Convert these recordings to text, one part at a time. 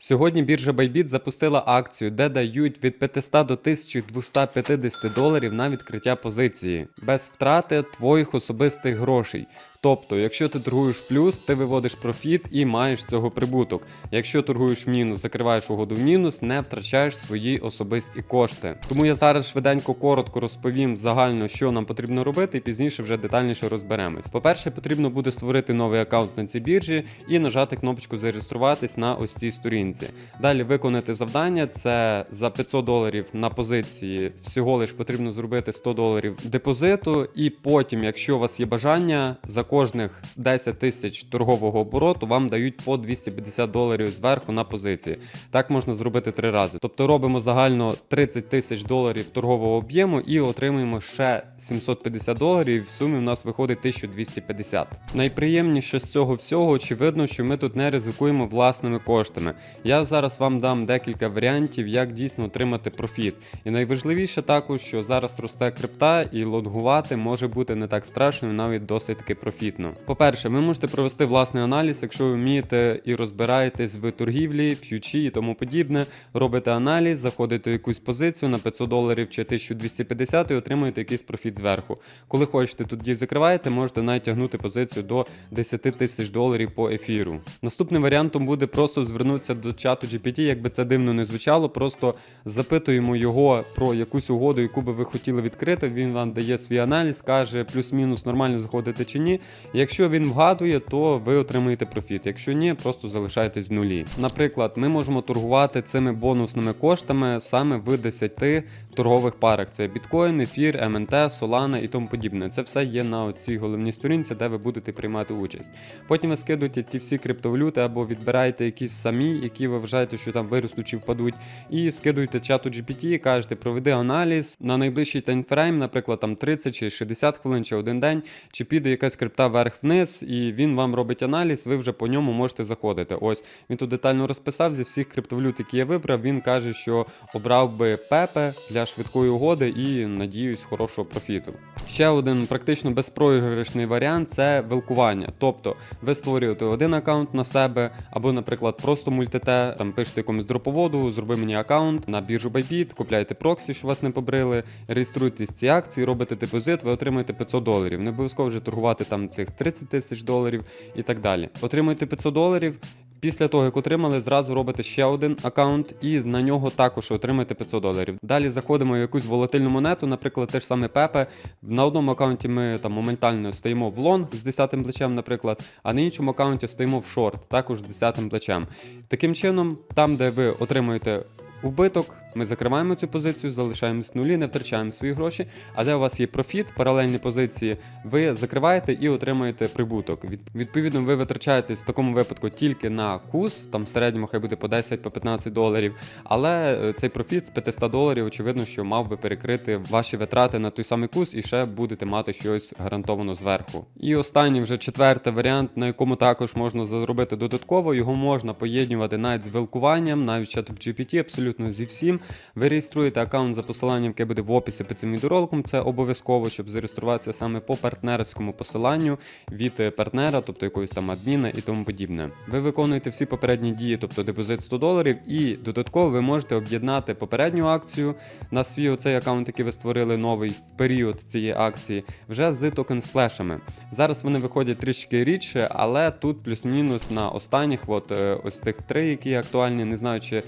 Сьогодні біржа Bybit запустила акцію, де дають від 500 до 1250 доларів на відкриття позиції без втрати твоїх особистих грошей. Тобто, якщо ти торгуєш плюс, ти виводиш профіт і маєш з цього прибуток. Якщо торгуєш мінус, закриваєш угоду в мінус, не втрачаєш свої особисті кошти. Тому я зараз швиденько коротко розповім загально, що нам потрібно робити, і пізніше вже детальніше розберемось. По-перше, потрібно буде створити новий аккаунт на цій біржі і нажати кнопочку зареєструватись на ось цій сторінці. Далі виконати завдання це за 500 доларів на позиції. Всього лиш потрібно зробити 100 доларів депозиту, і потім, якщо у вас є бажання, за кожних 10 тисяч торгового обороту вам дають по 250 доларів зверху на позиції. Так можна зробити три рази. Тобто робимо загально 30 тисяч доларів торгового об'єму і отримуємо ще 750 доларів. В сумі у нас виходить 1250. Найприємніше з цього всього, очевидно, що ми тут не ризикуємо власними коштами. Я зараз вам дам декілька варіантів, як дійсно отримати профіт. І найважливіше також, що зараз росте крипта, і лонгувати може бути не так страшно, навіть досить таки профітно. По-перше, ви можете провести власний аналіз, якщо ви вмієте і розбираєтесь в торгівлі, ф'ючі і тому подібне. Робите аналіз, заходите в якусь позицію на 500 доларів чи 1250 і отримуєте якийсь профіт зверху. Коли хочете тоді закриваєте, можете навіть тягнути позицію до 10 тисяч доларів по ефіру. Наступним варіантом буде просто звернутися до чату GPT, якби це дивно не звучало. Просто запитуємо його про якусь угоду, яку би ви хотіли відкрити. Він вам дає свій аналіз, каже плюс-мінус нормально заходити чи ні. Якщо він вгадує, то ви отримуєте профіт. Якщо ні, просто залишайтесь в нулі. Наприклад, ми можемо торгувати цими бонусними коштами саме в 10 торгових парах: це біткоін, ефір, МНТ, Solana і тому подібне. Це все є на цій головній сторінці, де ви будете приймати участь. Потім ви скидуєте ті всі криптовалюти або відбираєте якісь самі, які ви вважаєте, що там виростуть чи впадуть, і скидуєте чату GPT, кажете, проведи аналіз на найближчий таймфрейм, наприклад, там 30 чи 60 хвилин чи один день, чи піде якась крипта вверх-вниз, і він вам робить аналіз, ви вже по ньому можете заходити. Ось він тут детально розписав зі всіх криптовалют, які я вибрав. Він каже, що обрав би Пепе для швидкої угоди і надіюсь хорошого профіту. Ще один практично безпроіграшний варіант це велкування. Тобто ви створюєте один аккаунт на себе, або, наприклад, просто мультите, там пишете якомусь дроповоду, зроби мені аккаунт на біржу Bybit, купляєте проксі, що вас не побрили, реєструєтесь ці акції, робите депозит, ви отримаєте 500 доларів. Не обов'язково вже торгувати там цих 30 тисяч доларів і так далі. Отримуєте 500 доларів. Після того, як отримали, зразу робите ще один аккаунт, і на нього також отримаєте 500 доларів. Далі заходимо в якусь волатильну монету, наприклад, те ж саме Пепе. На одному аккаунті ми там моментально стоїмо в лонг з 10 плечем, наприклад, а на іншому аккаунті стоїмо в шорт, також з 10 плечем. Таким чином, там, де ви отримуєте убиток, ми закриваємо цю позицію, залишаємось нулі, не втрачаємо свої гроші. А де у вас є профіт, паралельні позиції, ви закриваєте і отримуєте прибуток. Від, відповідно, ви витрачаєтесь в такому випадку тільки на кус, там в середньому хай буде по 10 по 15 доларів. Але е, цей профіт з 500 доларів, очевидно, що мав би перекрити ваші витрати на той самий кус, і ще будете мати щось гарантовано зверху. І останній вже четвертий варіант, на якому також можна заробити додатково. Його можна поєднувати навіть з вилкуванням, навіть чатом GPT, абсолютно зі всім. Ви реєструєте аккаунт за посиланням, яке буде в описі під цим відеороликом. Це обов'язково, щоб зареєструватися саме по партнерському посиланню від е, партнера, тобто якогось там адміна і тому подібне. Ви виконуєте всі попередні дії, тобто депозит 100 доларів, і додатково ви можете об'єднати попередню акцію на свій оцей аккаунт, який ви створили новий в період цієї акції, вже з токен сплешами. Зараз вони виходять трішки рідше, але тут плюс-мінус на останніх, от е, ось цих три, які актуальні, не знаю, чи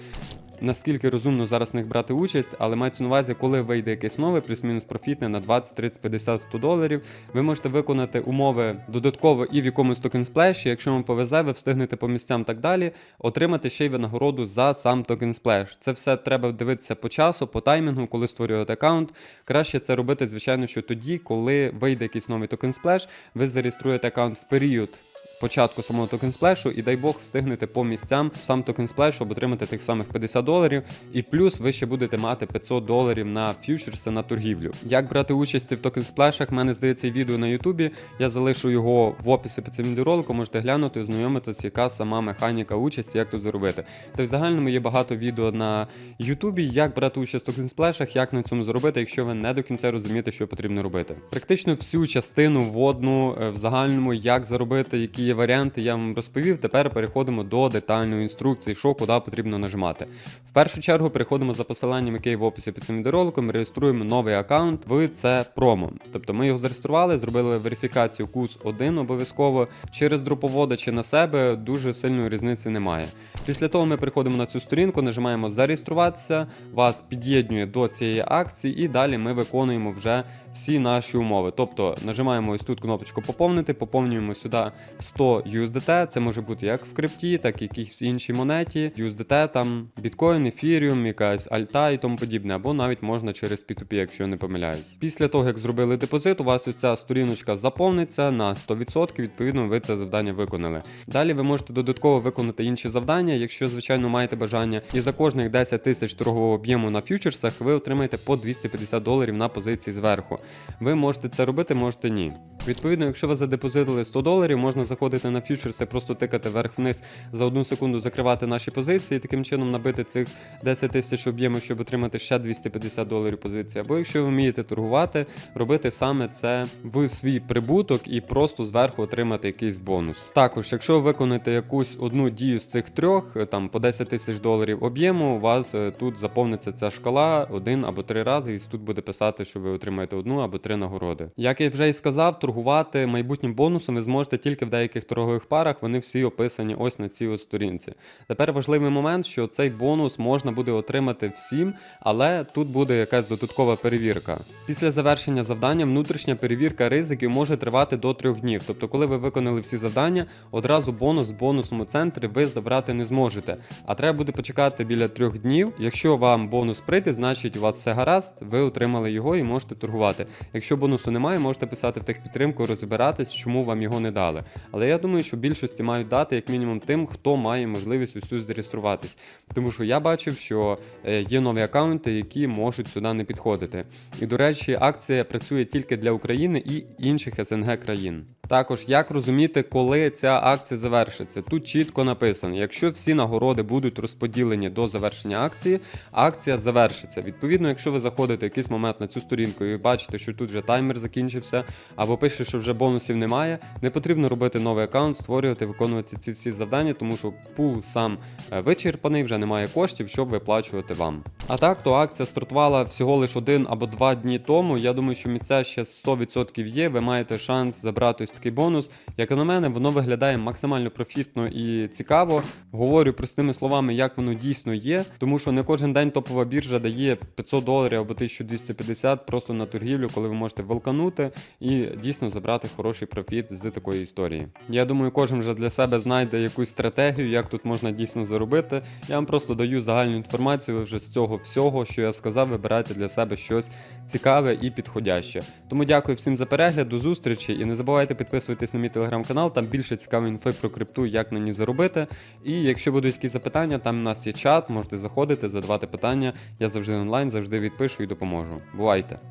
наскільки розумно зараз в них брати участь, але мається на увазі, коли вийде якесь нове, плюс-мінус профітне на 20, 30, 50, 100 доларів, ви можете виконати умови додатково і в якомусь токен сплеші. Якщо вам повезе, ви встигнете по місцям так далі, отримати ще й винагороду за сам токен сплеш. Це все треба дивитися по часу, по таймінгу, коли створюєте аккаунт. Краще це робити, звичайно, що тоді, коли вийде якийсь новий токен сплеш, ви зареєструєте аккаунт в період початку самого токен сплешу, і дай Бог встигнете по місцям сам токен сплеш, щоб отримати тих самих 50 доларів. І плюс ви ще будете мати 500 доларів на фьючерси на торгівлю. Як брати участь в токен сплешах? В мене здається відео на Ютубі. Я залишу його в описі під цим відеороликом, можете глянути, ознайомитися, яка сама механіка участі, як тут заробити. Та в загальному є багато відео на Ютубі, як брати участь в токен сплешах, як на цьому зробити, якщо ви не до кінця розумієте, що потрібно робити. Практично всю частину вводну е, в загальному, як заробити, які є варіанти, я вам розповів. Тепер переходимо до детальної інструкції, що куди потрібно нажимати. В першу чергу переходимо за посиланням, яке є в описі під цим відеороликом, реєструємо новий аккаунт в це промо. Тобто ми його зареєстрували, зробили верифікацію кус 1 обов'язково через друповода чи на себе дуже сильної різниці немає. Після того ми переходимо на цю сторінку, нажимаємо зареєструватися, вас під'єднує до цієї акції, і далі ми виконуємо вже всі наші умови. Тобто нажимаємо ось тут кнопочку поповнити, поповнюємо сюди 100 USDT, це може бути як в крипті, так і якійсь іншій монеті. USDT, там біткоін, ефіріум, якась альта і тому подібне, або навіть можна через P2P, якщо не помиляюсь. Після того, як зробили депозит, у вас ось ця сторіночка заповниться на 100%, відповідно, ви це завдання виконали. Далі ви можете додатково виконати інші завдання, якщо, звичайно, маєте бажання. І за кожних 10 тисяч торгового об'єму на фьючерсах ви отримаєте по 250 доларів на позиції зверху. Ви можете це робити, можете ні. Відповідно, якщо ви задепозитили 100 доларів, можна заходити на фьючерси, просто тикати вверх-вниз за одну секунду, закривати наші позиції, і таким чином набити цих 10 тисяч об'ємів, щоб отримати ще 250 доларів позиції. Або якщо ви вмієте торгувати, робити саме це в свій прибуток і просто зверху отримати якийсь бонус. Також, якщо ви виконаєте якусь одну дію з цих трьох, е, там по 10 тисяч доларів об'єму, у вас е, тут заповниться ця шкала один або три рази, і тут буде писати, що ви отримаєте одну або три нагороди. Як я вже і сказав, торгувати майбутнім бонусом ви зможете тільки в деяких торгових парах. Вони всі описані ось на цій от сторінці. Тепер важливий момент, що цей бонус можна буде отримати всім, але тут буде якась додаткова перевірка. Після завершення завдання внутрішня перевірка ризиків може тривати до трьох днів. Тобто, коли ви виконали всі завдання, одразу бонус в бонусному центрі ви забрати не зможете. А треба буде почекати біля трьох днів. Якщо вам бонус прийде, значить у вас все гаразд, ви отримали його і можете торгувати. Якщо бонусу немає, можете писати в техпідтримку, розбиратись, чому вам його не дали. Але я думаю, що більшості мають дати як мінімум тим, хто має можливість усю зареєструватись. Тому що я бачив, що е, є нові аккаунти, які можуть сюди не підходити. І до речі, акція працює тільки для України і інших СНГ країн. Також як розуміти, коли ця акція завершиться? Тут чітко написано: якщо всі нагороди будуть розподілені до завершення акції, акція завершиться. Відповідно, якщо ви заходите в якийсь момент на цю сторінку і бачите, що тут вже таймер закінчився, або пише, що вже бонусів немає, не потрібно робити новий аккаунт, створювати, виконувати ці всі завдання, тому що пул сам е, вичерпаний, вже немає коштів, щоб виплачувати вам. А так, то акція стартувала всього лише один або два дні тому. Я думаю, що місця ще 100% є. Ви маєте шанс забрати ось такий бонус. Як на мене, воно виглядає максимально профітно і цікаво. Говорю простими словами, як воно дійсно є, тому що не кожен день топова біржа дає 500 доларів або 1250 просто на торгівлю, коли ви можете велканути і дійсно забрати хороший профіт з такої історії. Я думаю, кожен вже для себе знайде якусь стратегію, як тут можна дійсно заробити. Я вам просто даю загальну інформацію. Ви вже з цього всього, що я сказав, вибирайте для себе щось цікаве і підходяще. Тому дякую всім за перегляд, до зустрічі і не забувайте підписуватись на мій телеграм-канал, там більше цікавої інфи про крипту, як на ній заробити. І якщо будуть якісь запитання, там у нас є чат, можете заходити, задавати питання. Я завжди онлайн, завжди відпишу і допоможу. Бувайте!